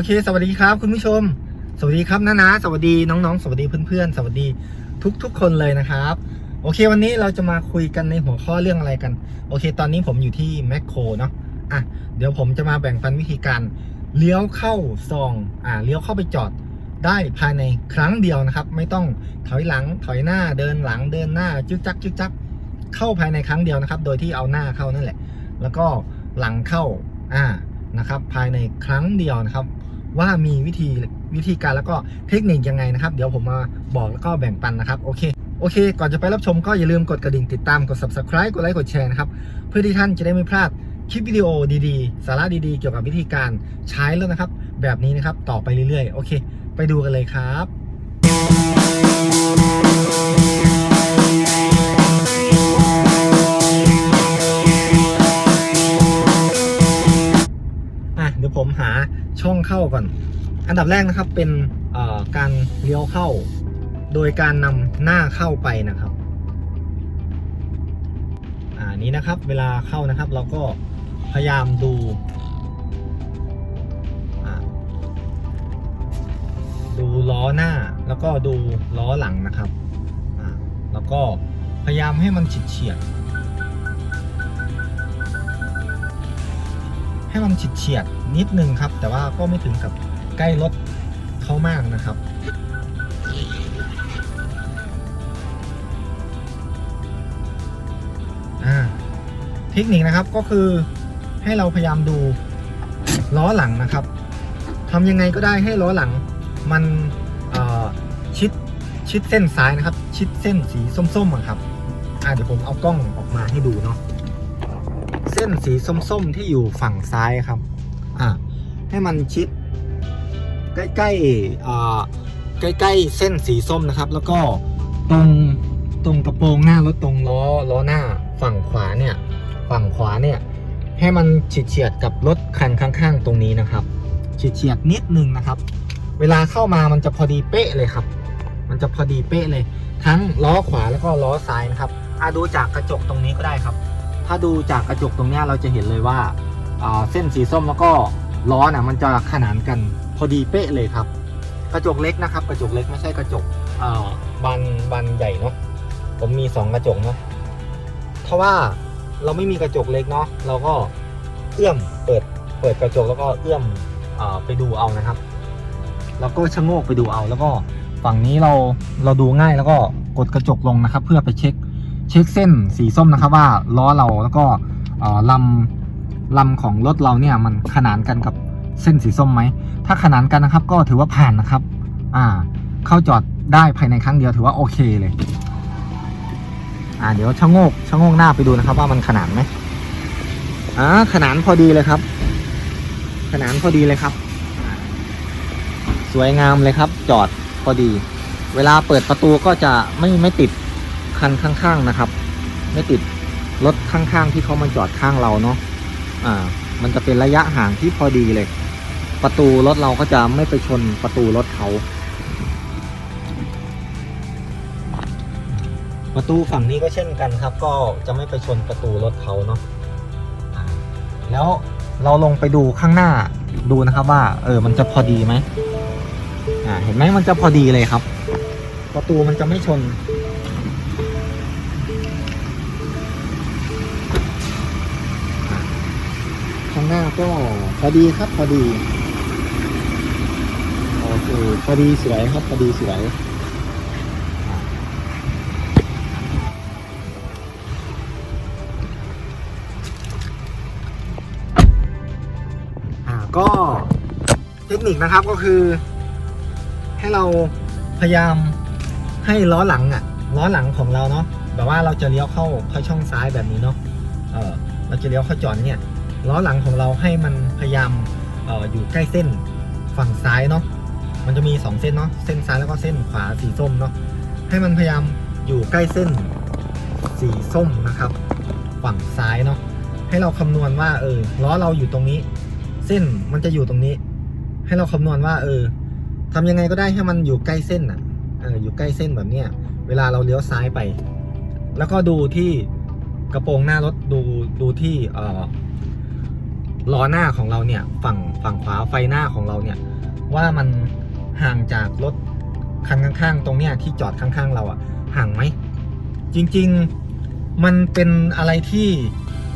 อเค สวัสดีครับ คุณผู้ชม สวัสดีครับน้านาสวัสดีน้องๆ สวัสดีเพื่อนๆ สวัสดีทุกๆคนเลยนะครับ โอเค วันนี้เราจะมาคุยกันในหัวข้อเรื่องอะไรกัน โอเค ตอนนี้ผมอยู่ที่แมคโครเนาะอะเดี๋ยวผมจะมาแบ่งปันวิธีการเลี้ยวเข้าซองอ่าเลี้ยวเข้าไปจอดได้ภายในครั้งเดียวนะครับ ไม่ต้องถอยหลังถอยหน้าเดินหลังเดินหน้าจึ๊กจักจึ๊กจักเข้าภายในครั้งเดียวนะครับ โดยที่เอาหน้าเข้านั่นแหละ แล้วก็หลังเข้าอ่านะครับ ภายในครั้งเดียวนะครับ ว่ามีวิธีวิธีการแล้วก็เทคนิคยังไงนะครับ เดี๋ยวผมมาบอกแล้วก็แบ่งปันนะครับโอเคโอเค ก่อนจะไปรับชมก็อย่าลืมกดกระดิ่งติดตามกด subscribe กดไลค์กดแชร์นะครับ เพื่อที่ท่านจะได้ไม่พลาดคลิปวิดีโอดีๆ สาระดีๆ เกี่ยวกับวิธีการใช้แล้วนะครับ แบบนี้นะครับต่อไปเรื่อยๆ โอเค ไปดูกันเลยครับ เข้าก่อน อันดับแรกนะครับเป็นการเลี้ยวเข้า โดยการนำหน้าเข้าไปนะครับอ่านี้นะครับเวลาเข้านะครับเราก็พยายามดูดูล้อหน้าแล้วก็ดูล้อหลังนะครับ แล้วก็พยายามให้มันฉิดเฉียด ให้มันฉิดเฉียดนิดนึงครับ แต่ว่าก็ไม่ถึงกับใกล้รถเขามากนะครับเทคนิคนะครับก็คือให้เราพยายามดูล้อหลังนะครับทำยังไงก็ได้ให้ล้อหลังมันชิดชิดเส้นซ้ายนะครับ ชิดเส้นสีส้มๆอะครับอ่าเดี๋ยวผมเอากล้องออกมาให้ดูเนาะ ส้นสีส้มๆที่อยู่ฝั่งซ้ายครับ อ่าให้มันชิด ใกล้ๆอ่าใกล้ๆเส้นสีส้มนะครับ แล้วก็ตรงตรงกระโปรงหน้ารถตรงล้อล้อหน้าฝั่งขวาเนี่ย ฝั่งขวาเนี่ย ให้มันฉิดเฉียดๆกับรถคันข้าง ๆ ตรงนี้นะครับฉิดเฉียดๆนิดนึงนะครับ เวลาเข้ามามันจะพอดีเป๊ะเลยครับ มันจะพอดีเป๊ะเลย ทั้งล้อขวาแล้วก็ล้อซ้ายนะครับอะดูจากกระจกตรงนี้ก็ได้ครับ ถ้าดูจากกระจกตรงนี้เราจะเห็นเลยว่าอ่าเส้นสีส้มแล้วก็ล้อน่ะมันจะขนานกันพอดีเป๊ะเลยครับ กระจกเล็กนะครับ กระจกเล็กไม่ใช่กระจกบานบานใหญ่เนาะผมมีสองกระจกเนาะเพราะว่าเราไม่มีกระจกเล็กเนาะเราก็เอื้อมเปิดเปิดกระจกแล้วก็เอื้อมอไปดูเอานะครับ แล้วก็ชะโงกไปดูเอาแล้วก็ฝั่งนี้เราเราดูง่ายแล้วก็กดกระจกลงนะครับ เพื่อไปเช็ค เช็คเส้นสีส้มนะครับว่าล้อเราแล้วก็ลำลำของรถเราเนี่ยมันขนานกันกับเส้นสีส้มไหม ถ้าขนานกันนะครับ ก็ถือว่าผ่านนะครับ อ่า เข้าจอดได้ภายในครั้งเดียวถือว่าโอเคเลย อ่า เดี๋ยวชะโงกชะโงกหน้าไปดูนะครับ ว่ามันขนานไหมอ่าขนานพอดีเลยครับ ขนานพอดีเลยครับ สวยงามเลยครับ จอดพอดี เวลาเปิดประตูก็จะไม่ไม่ติด คันข้างๆนะครับ ไม่ติดรถข้างๆที่เขามาจอดข้างเราเนาะอ่า มันจะเป็นระยะห่างที่พอดีเลย ประตูรถเราก็จะไม่ไปชนประตูรถเขา ประตูฝั่งนี้ก็เช่นกันครับ ก็จะไม่ไปชนประตูรถเขาเนาะแล้วเราลงไปดูข้างหน้าดูนะครับว่า เออ มันจะพอดีไหมอ่า เห็นไหมมันจะพอดีเลยครับ ประตูมันจะไม่ชน ก็พอดีครับพอดีโอเคพอดีสวยครับพอดีสวยอ่าก็เทคนิคนะครับก็คือ ให้เราพยายามให้ล้อหลังอะล้อหลังของเราเนาะแบบว่าเราจะเลี้ยวเข้าเข้าช่องซ้ายแบบนี้เนาะเออเราจะเลี้ยวเข้าจอดเนี่ย ล้อหลังของเราให้มันพยายามอออยู่ใกล้เส้นฝั่งซ้ายเนาะมันจะมี 2 เส้นเนาะเส้นซ้ายแล้วก็เส้นขวาสีส้มเนาะให้มันพยายามอยู่ใกล้เส้นสีส้มนะครับ ฝั่งซ้ายเนาะให้เราคำนวณว่าเออล้อเราอยู่ตรงนี้ เส้นมันจะอยู่ตรงนี้ ให้เราคำนวณว่า เออทำยังไงก็ได้ให้มันอยู่ใกล้เส้นอะเอออยู่ใกล้เส้นแบบเนี้ยเวลาเราเลี้ยวซ้ายไป แล้วก็ดูที่กระโปรงหน้ารถดูดูที่เอ่อ ล้อหน้าของเราเนี่ยฝั่งฝั่งขวาไฟหน้าของเราเนี่ยว่ามันห่างจากรถคันข้างๆ ตรงเนี้ยที่จอดข้างๆ เราอะห่างไหมจริงๆมันเป็นอะไรที่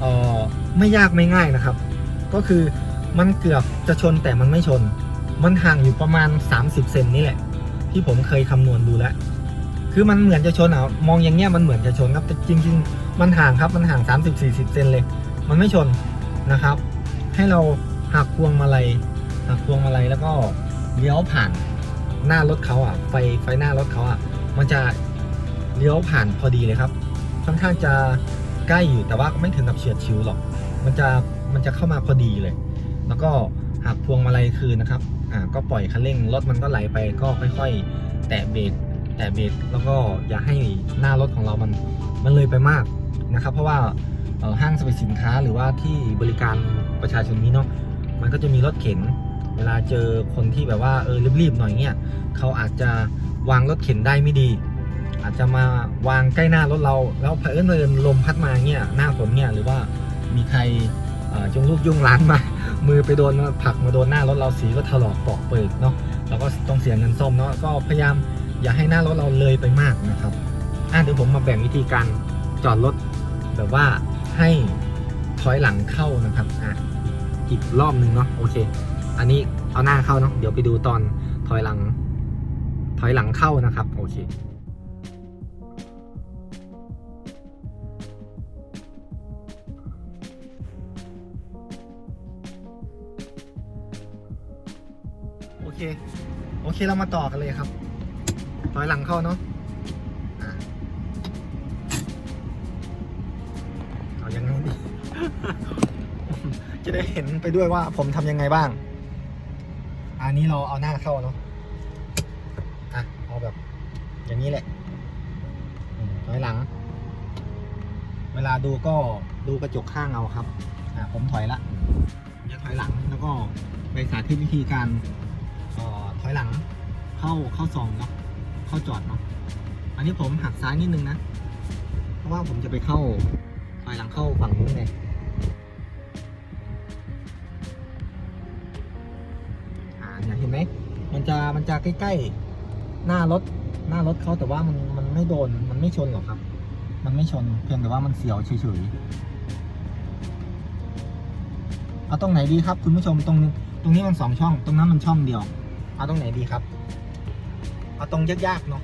เออไม่ยากไม่ง่ายนะครับ ก็คือมันเกือบจะชนแต่มันไม่ชน มันห่างอยู่ประมาณ 30 เซนนี่แหละ ที่ผมเคยคำนวณดูแล้ว คือมันเหมือนจะชนอะมองอย่างเงี้ยมันเหมือนจะชนครับแต่จริง ๆ มันห่างครับมันห่าง 30-40 เซนเลย มันไม่ชนนะครับ ให้เราหักพวงมาลัยหักพวงมาลัยแล้วก็เลี้ยวผ่านหน้ารถเขาอะไฟไฟหน้ารถเขาอะมันจะเลี้ยวผ่านพอดีเลยครับ ค่อนข้างจะใกล้อยู่แต่ว่าไม่ถึงกับเฉียดชิวหรอก มันจะมันจะเข้ามาพอดีเลย แล้วก็หักพวงมาลัยคืนนะครับอ่าก็ปล่อยคันเร่งรถมันก็ไหลไปก็ค่อยๆ แตะเบรกแตะเบรกแล้วก็อย่าให้หน้ารถของเรามันมันเลยไปมากนะครับ เพราะว่า ห้างสรรพสินค้าหรือว่าที่บริการประชาชนนี้เนาะมันก็จะมีรถเข็น เวลาเจอคนที่แบบว่าเออรีบๆหน่อยเนี่ยเขาอาจจะวางรถเข็นได้ไม่ดี อาจจะมาวางใกล้หน้ารถเรา แล้วเผอิญเอิญลมพัดมาเนี่ยหน้าฝนเนี่ยหรือว่ามีใครจงลูกยุ่งร้านมา มือไปโดนผักมาโดนหน้ารถเราสีก็ถลอกปอกเปิดเนาะเราก็ต้องเสียเงินซ่อมเนาะก็พยายามอย่าให้หน้ารถเราเลยไปมากนะครับอะเดี๋ยวผมมาแบ่งวิธีการจอดรถแบบว่า ให้ถอยหลังเข้านะครับอะอีกรอบหนึ่งเนาะโอเค อันนี้เอาหน้าเข้าเนาะเดี๋ยวไปดูตอนถอยหลัง ถอยหลังเข้านะครับ โอเคโอเค โอเค เรามาต่อกันเลยครับ ถอยหลังเข้าเนาะอะ จะได้เห็นไปด้วยว่าผมทำยังไงบ้าง อันนี้เราเอาหน้าเข้าเนาะอะเอาแบบ อย่างนี้แหละถอยหลัง เวลาดูก็ดูกระจกข้างเอาครับ อะผมถอยละจะถอยหลังแล้วก็ไปสาธิตวิธีการเอ่อถอยหลัง เข้าเข้าซองเนาะเข้าจอดเนาะอันนี้ผมหักซ้ายนิดนึงนะ เพราะว่าผมจะไปเข้าถอยหลังเข้าฝั่งนู้นไง จะมันจะใกล้ๆหน้ารถหน้ารถเขาแต่ว่ามันมันไม่โดนมันไม่ชนหรอกครับ มันไม่ชนเพียงแต่ว่ามันเสียวเฉยๆเอาตรงไหนดีครับ คุณผู้ชมตรงตรงนี้มันสองช่อง ตรงนั้นมันช่องเดียว เอาตรงไหนดีครับ เอาตรงยากๆเนาะ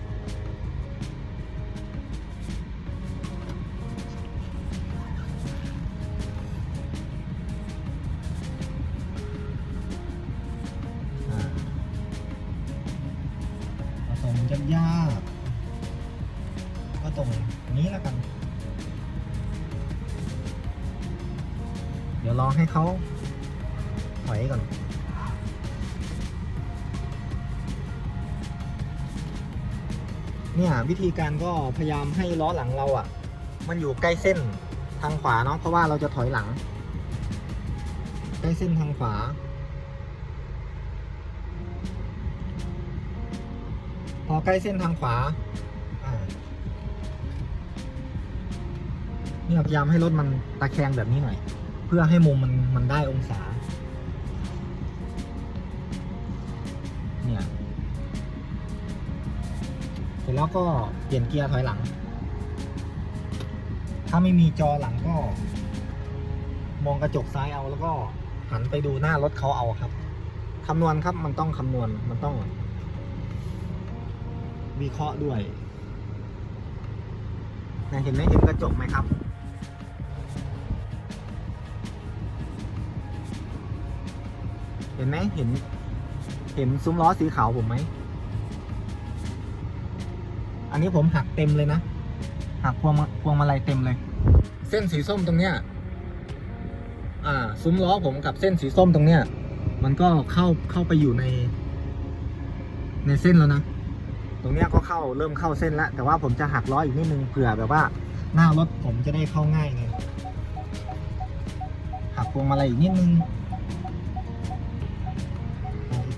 ถอยก่อน เนี่ยวิธีการก็พยายามให้ล้อหลังเราอะ่ะ มันอยู่ใกล้เส้นทางขวาเนาะเพราะว่าเราจะถอยหลัง ใกล้เส้นทางขวาพอใกล้เส้นทางขวาอ่าเนี่ยพยายามให้รถมันตะแคงแบบนี้หน่อย เพื่อให้มุมมันมันได้องศา เนี่ยเสร็จแล้วก็เปลี่ยนเกียร์ถอยหลัง ถ้าไม่มีจอหลังก็ มองกระจกซ้ายเอาแล้วก็หันไปดูหน้ารถเขาเอาครับคำนวณครับมันต้องคำนวณมันต้องวิเคราะห์ด้วยนเห็นไหมเห็นกระจกไหมครับ เห็นไหมเห็น เห็นซุ้มล้อสีขาวผมไหม อันนี้ผมหักเต็มเลยนะ หักพวงมาพวงมาลัยเต็มเลย เส้นสีส้มตรงเนี้ย อ่า ซุ้มล้อผมกับเส้นสีส้มตรงเนี้ย มันก็เข้าเข้าไปอยู่ใน ในเส้นแล้วนะ ตรงเนี้ยก็เข้าเริ่มเข้าเส้นแล้ว แต่ว่าผมจะหักล้ออีกนิดนึงเผื่อแบบว่า หน้ารถผมจะได้เข้าง่ายไงหักพวงมาลัยอีกนิดนึงอ่าอีก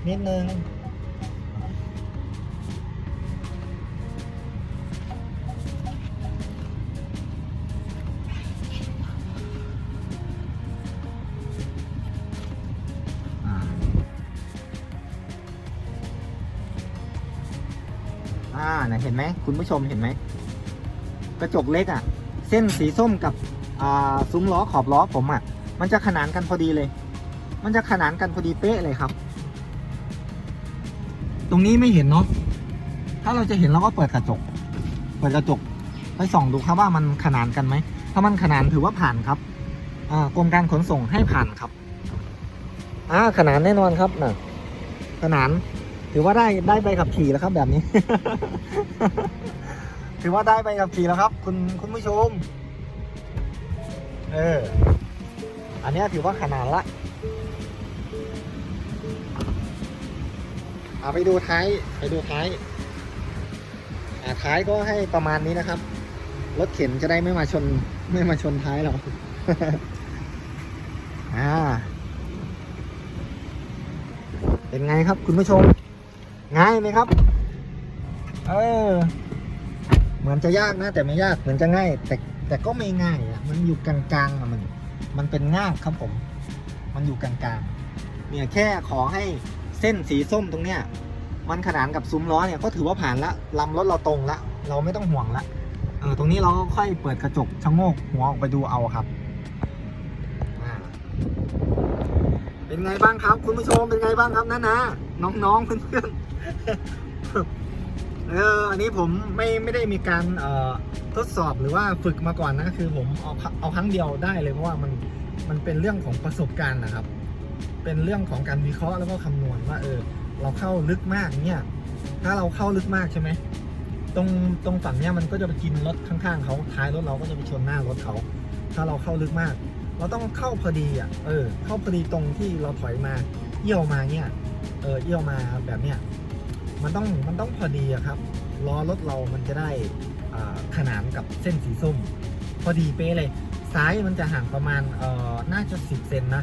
นิดนึงอ่านะเห็นไหมคุณผู้ชมเห็นไหม กระจกเล็กอะ่ะ เส้นสีส้มกับอ่าซุ้มล้อขอบล้อผมอะ่ะ มันจะขนานกันพอดีเลย มันจะขนานกันพอดีเป๊ะเลยครับ รงนี้ไม่เห็นเนาะถ้าเราจะเห็นเราก็เปิดกระจก เปิดกระจก ไปส่องดูครับว่ามันขนานกันไหม ถ้ามันขนานถือว่าผ่านครับอ่ากรมการขนส่งให้ผ่านครับอ่าขนานแน่นอนครับน่ะขนานถือว่าได้ได้ใบขับขี่แล้วครับ แบบนี้ ถือว่าได้ใบขับขี่แล้วครับ คุณคุณผู้ชม เออ อันนี้ถือว่าขนาดละ เอาไปดูท้าย ไปดูท้ายาท้ายก็ให้ประมาณนี้นะครับ รถเข็นจะได้ไม่มาชน ไม่มาชนท้ายเราอ่า เป็นไงครับคุณผู้ชม ง่ายไหมครับ เออ เหมือนจะยากนะ แต่ไม่ยากเหมือนจะง่าย แต่แต่ก็ไม่ง่ายอะมันอยู่กลางๆอะมัน มันเป็นง่ายครับผม มันอยู่กลางๆ เนี่ยแค่ขอให้ เส้นสีส้มตรงเนี้ยมันขนานกับซุ้มล้อเนี่ยก็ถือว่าผ่านละลำรถเราตรงละ เราไม่ต้องห่วงละเออตรงนี้เราก็ค่อยเปิดกระจกชะโงกหัวออกไปดูเอาครับเป็นไงบ้างครับ คุณผู้ชมเป็นไงบ้างครับนะนะน้องๆเพื่อนๆเอออันนี้ผมไม่ไม่ได้มีการเอ่อทดสอบหรือว่าฝึกมาก่อนนะคือผมเอาเอาครั้งเดียวได้เลยเพราะว่ามันมันเป็นเรื่องของประสบการณ์นะครับ เป็นเรื่องของการวิเคราะห์แล้วก็คำนวณว่าเออเราเข้าลึกมากเนี่ย ถ้าเราเข้าลึกมากใช่ไหมตรงตรงฝั่งเนี้ยมันก็จะไปกินรถข้างๆเขาท้ายรถเราก็จะไปชนหน้ารถเขาถ้าเราเข้าลึกมาก เราต้องเข้าพอดีอะเออ เข้าพอดีตรงที่เราถอยมาเอี้ยวมาเนี่ยเออเอี้ยวมาแบบเนี้ยมันต้องมันต้องพอดีอะครับล้อรถเรามันจะได้อ่าขนานกับเส้นสีส้ม พอดีเป๊ะเลย ซ้ายมันจะห่างประมาณเออน่าจะสิบเซนนะ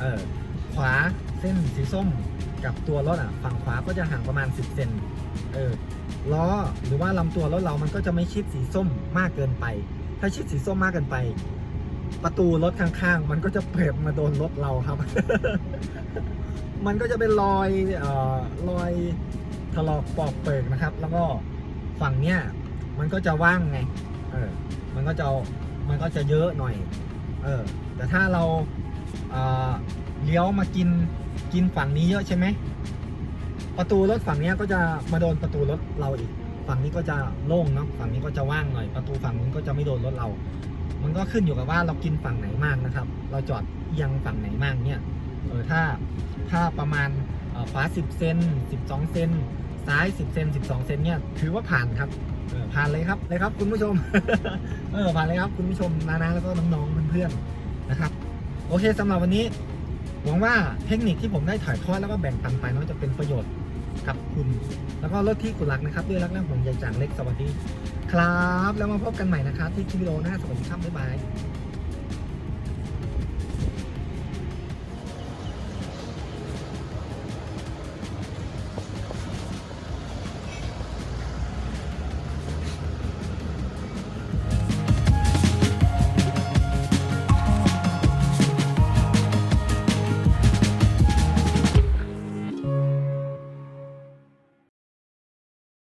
เออ ขวาเส้นสีส้มกับตัวรถอะ ฝั่งขวาก็จะห่างประมาณ 10 เซนเออล้อหรือว่าลำตัวรถเรามันก็จะไม่ชิดสีส้มมากเกินไป ถ้าชิดสีส้มมากเกินไป ประตูรถข้างๆ มันก็จะเปิดมาโดนรถเราครับ มันก็จะเป็นรอยเอ่อรอยถลอกปอกเปิกนะครับ แล้วก็ฝั่งเนี้ยมันก็จะว่างไง เออ มันก็จะมันก็จะเยอะหน่อย เออ แต่ถ้าเรา เลี้ยวมากินกินฝั่งนี้เยอะใช่ไหมประตูรถฝั่งนี้ก็จะมาโดนประตูรถเราอีก ฝั่งนี้ก็จะโล่งเนาะฝั่งนี้ก็จะว่างหน่อย ประตูฝั่งนู้นก็จะไม่โดนรถเรา มันก็ขึ้นอยู่กับว่าเรากินฝั่งไหนมากนะครับ เราจอดเอียงฝั่งไหนมากเนี่ยเออถ้าถ้าประมาณขวา10เซน12 เซนซ้าย 10เซน12 เซนเนี่ยถือว่าผ่านครับผ่านเลยครับเลยครับคุณผู้ชม เออผ่านเลยครับคุณผู้ชมนานาแล้วก็น้องๆเพื่อนๆนะครับ โอเคสำหรับวันนี้หวังว่าเทคนิคที่ผมได้ถ่ายทอดแล้วก็แบ่งปันไปน้อยจะเป็นประโยชน์กับคุณ แล้วก็รถที่คุณรักนะครับ ด้วยรักแรงห่วงใยจากเล็กสวัสดี ครับ แล้วมาพบกันใหม่นะครับที่คลิปวิดีโอหน้าสวัสดีครับบ๊ายบาย